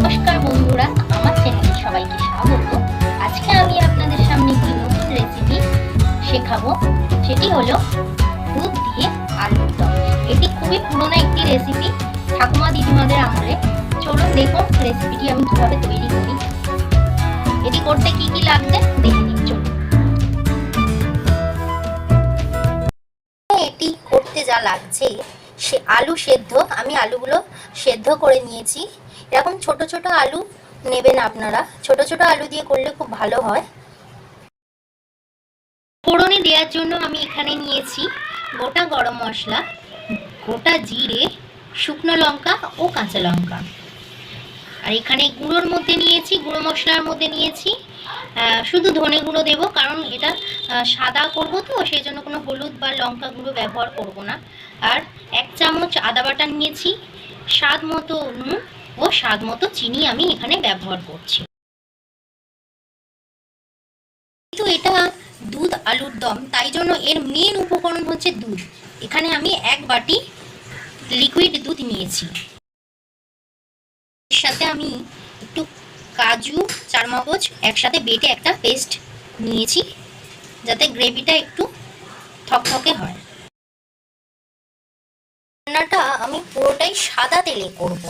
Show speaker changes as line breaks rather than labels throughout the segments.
নমস্কার বন্ধুরা, আমার চ্যানেলে সবাইকে স্বাগত। আজকে আমি আপনাদের সামনে একটি নতুন রেসিপি শেখাবো। সেটি হলো দুধ দিয়ে আলুর দম। এটি খুবই পুরনো একটি রেসিপি ঠাকুমা দিদিমাদের আমলে। চলুন দেখুন রেসিপিটি আমি কীভাবে তৈরি করি। এটি করতে কি কি লাগবে? দেখে নিন, চলুন। এটি করতে যা লাগছে, সে আলু সেদ্ধ। আমি আলুগুলো সেদ্ধ করে নিয়েছি। এরকম ছোট ছোট আলু নেবেন আপনারা। ছোট ছোট আলু দিয়ে করলে খুব ভালো হয়। ফোড়নে দেওয়ার জন্য আমি এখানে নিয়েছি গোটা গরম মশলা, গোটা জিরে, শুকনো লঙ্কা ও কাঁচা লঙ্কা। আর এখানে গুঁড়োর মধ্যে নিয়েছি, গুঁড়ো মশলার মধ্যে নিয়েছি। শুধু ধনে গুঁড়ো দেবো, কারণ এটা সাদা করব তো, সেই জন্য কোনো হলুদ বা লঙ্কা গুঁড়ো ব্যবহার করব না। আর এক চামচ আদা বাটা নিয়েছি, স্বাদ মতো নুন ও স্বাদ মতো চিনি আমি এখানে ব্যবহার করছি। কিন্তু এটা দুধ আলুর দম, তাই জন্য এর মেন উপকরণ হচ্ছে দুধ। এখানে আমি এক বাটি লিকুইড দুধ নিয়েছি। এর সাথে আমি একটু কাজু, চারমগজ একসাথে বেটে একটা পেস্ট নিয়েছি, যাতে গ্রেভিটা একটু থকথকে হয়। রান্নাটা আমি পুরোটাই সাদা তেলে করব।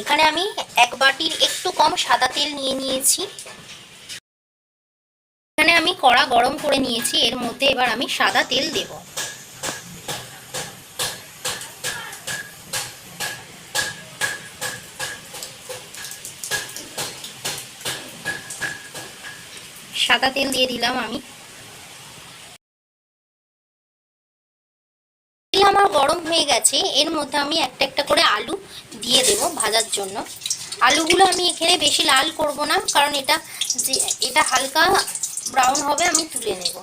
এখানে আমি এক বাটির একটু কম সাদা তেল নিয়ে নিয়েছি। এখানে আমি কড়া গরম করে নিয়েছি, এর মধ্যে এবার আমি সাদা তেল দেব। সাদা তেল দিয়ে দিলাম আমি। হয়ে গেছে। এর মধ্যে আমি একটা একটা করে আলু দিয়ে দেব ভাজার জন্য। আলুগুলো আমি এখানে বেশি লাল করব না, কারণ এটা যে, এটা হালকা ব্রাউন হবে, আমি তুলে নেব।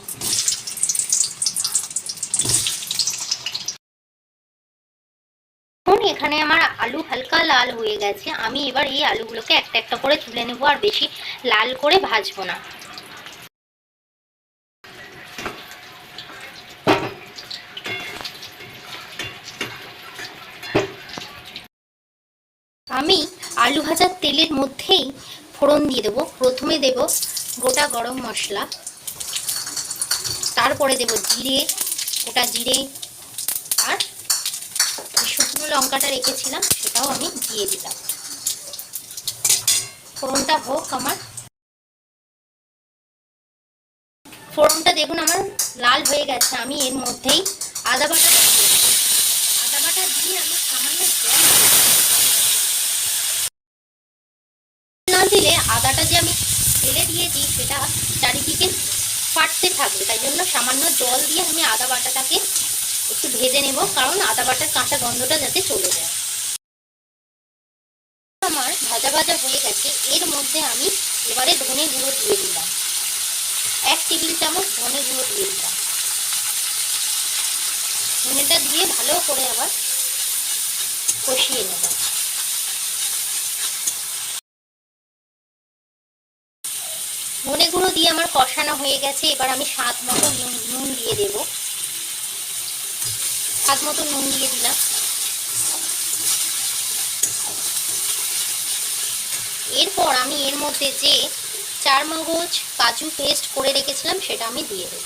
এখানে আমার আলু হালকা লাল হয়ে গেছে। আমি এবার এই আলুগুলোকে একটা একটা করে তুলে নেব, আর বেশি লাল করে ভাজবো না। আমি আলু ভাজার তেলের মধ্যেই ফোড়ন দিয়ে দেবো। প্রথমে দেব গোটা গরম মশলা, তারপরে দেব জিরে, গোটা জিরে, আর শুকনো লঙ্কাটা রেখেছিলাম সেটাও আমি দিয়ে দিলাম। ফোড়নটা হোক আমার। ফোড়নটা দেখুন আমার লাল হয়ে গেছে, আমি এর মধ্যেই আদা বাটা দিয়ে দেবো। আদা বাটা দিয়ে আমি সামান্য জল না দিলে আদাটা যে আমি ফেলে দিয়েছি সেটা চারিদিকে ফাটতে থাকবে। তাই জন্য সামান্য জল দিয়ে আমি আদা বাটাটাকে একটু ভেজে নেব, কারণ আদা বাটার কাঁচা গন্ধটা যাতে চলে যায়। আমার ভাজা ভাজা হয়ে গেছে। এর মধ্যে আমি এবারে ধনে গুঁড়ো দিয়ে দিলাম। এক টেবিল চামচ ধনে গুঁড়ো দিয়ে দিলাম। ধনেটা দিয়ে ভালো করে আবার কষিয়ে নেব। ধনে গুঁড়ো দিয়ে আমার কষানো হয়ে গেছে, এবার আমি স্বাদ মতো নুন দিয়ে দেব। স্বাদ মতো নুন দিয়ে দিলাম। এরপর আমি এর মধ্যে যে চার মগজ কাজু পেস্ট করে রেখেছিলাম, সেটা আমি দিয়ে দেব।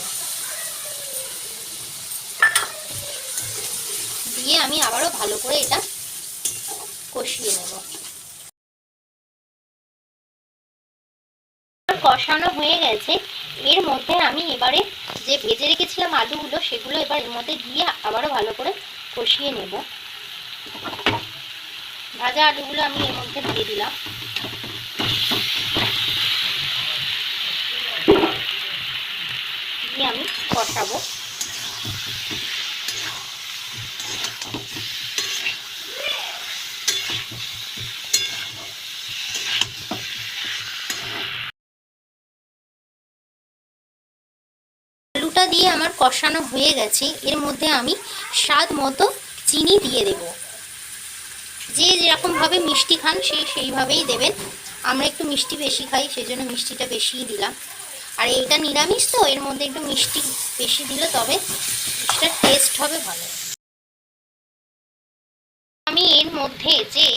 দিয়ে আমি আবারও ভালো করে এটা কষিয়ে নেব। কষানো হয়ে গেছে। এর মধ্যে আমি এবারে যে ভেজে রেখেছিলাম আলুগুলো, সেগুলো এবার এর মধ্যে দিয়ে আবারও ভালো করে কষিয়ে নেব। ভাজা আলুগুলো আমি এর মধ্যে দিয়ে দিলাম। দিয়ে আমি কষাবো। দিয়ে আমার কষানো হয়ে গেছে, এর মধ্যে আমি স্বাদ মতো চিনি দিয়ে দেব। যে যেরকমভাবে মিষ্টি খান, সে সেইভাবেই দেবেন। আমরা একটু মিষ্টি বেশি খাই সেই জন্য মিষ্টিটা বেশিই দিলাম। আর এইটা নিরামিষ তো, এর মধ্যে একটু মিষ্টি বেশি দিলে তবে সেটা টেস্ট হবে ভালো। আমি এর মধ্যে যে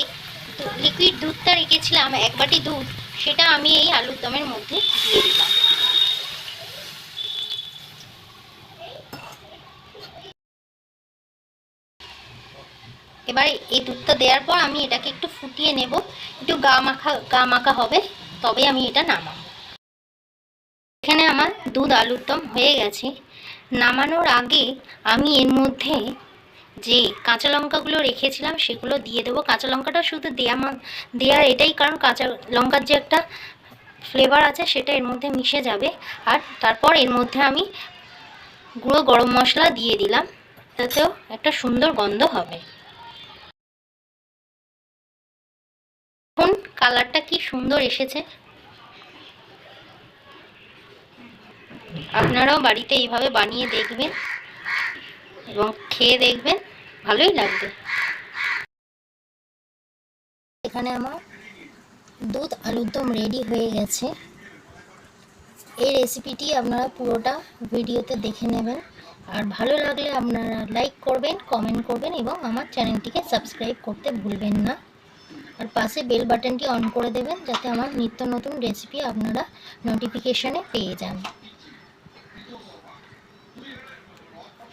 লিকুইড দুধটা রেখেছিলাম, এক বাটি দুধ, সেটা আমি এই আলুর দমের মধ্যে দিয়ে দিলাম। এবারে এই দুধটা দেওয়ার পর আমি এটাকে একটু ফুটিয়ে নেব। একটু গা মাখা গা মাখা হবে, তবে আমি এটা নামাবো। এখানে আমার দুধ আলুর দম হয়ে গেছে। নামানোর আগে আমি এর মধ্যে যে কাঁচা লঙ্কাগুলো রেখেছিলাম, সেগুলো দিয়ে দেবো। কাঁচা লঙ্কাটা শুধু দেয়া দেওয়ার এটাই কারণ, কাঁচা লঙ্কার যে একটা ফ্লেভার আছে, সেটা এর মধ্যে মিশে যাবে। আর তারপর এর মধ্যে আমি গুঁড়ো গরম মশলা দিয়ে দিলাম। তাতেও একটা সুন্দর গন্ধ হবে। কালারটা কি সুন্দর এসেছে? আপনারাও বাড়িতে এইভাবে বানিয়ে দেখবেন এবং খেয়ে দেখবেন, ভালোই লাগবে। এখানে আমার দুধ আলুর দম রেডি হয়ে গেছে। এই রেসিপিটি আপনারা পুরোটা ভিডিওতে দেখে নেবেন। আর ভালো লাগলে আপনারা লাইক করবেন কমেন্ট করবেন এবং আমার চ্যানেলটিকে সাবস্ক্রাইব করতে ভুলবেন না। আর পাশে বেল বাটনটি অন করে দেবেন যাতে আমার নিত্য নতুন রেসিপি আপনারা নোটিফিকেশনে পেয়ে যান।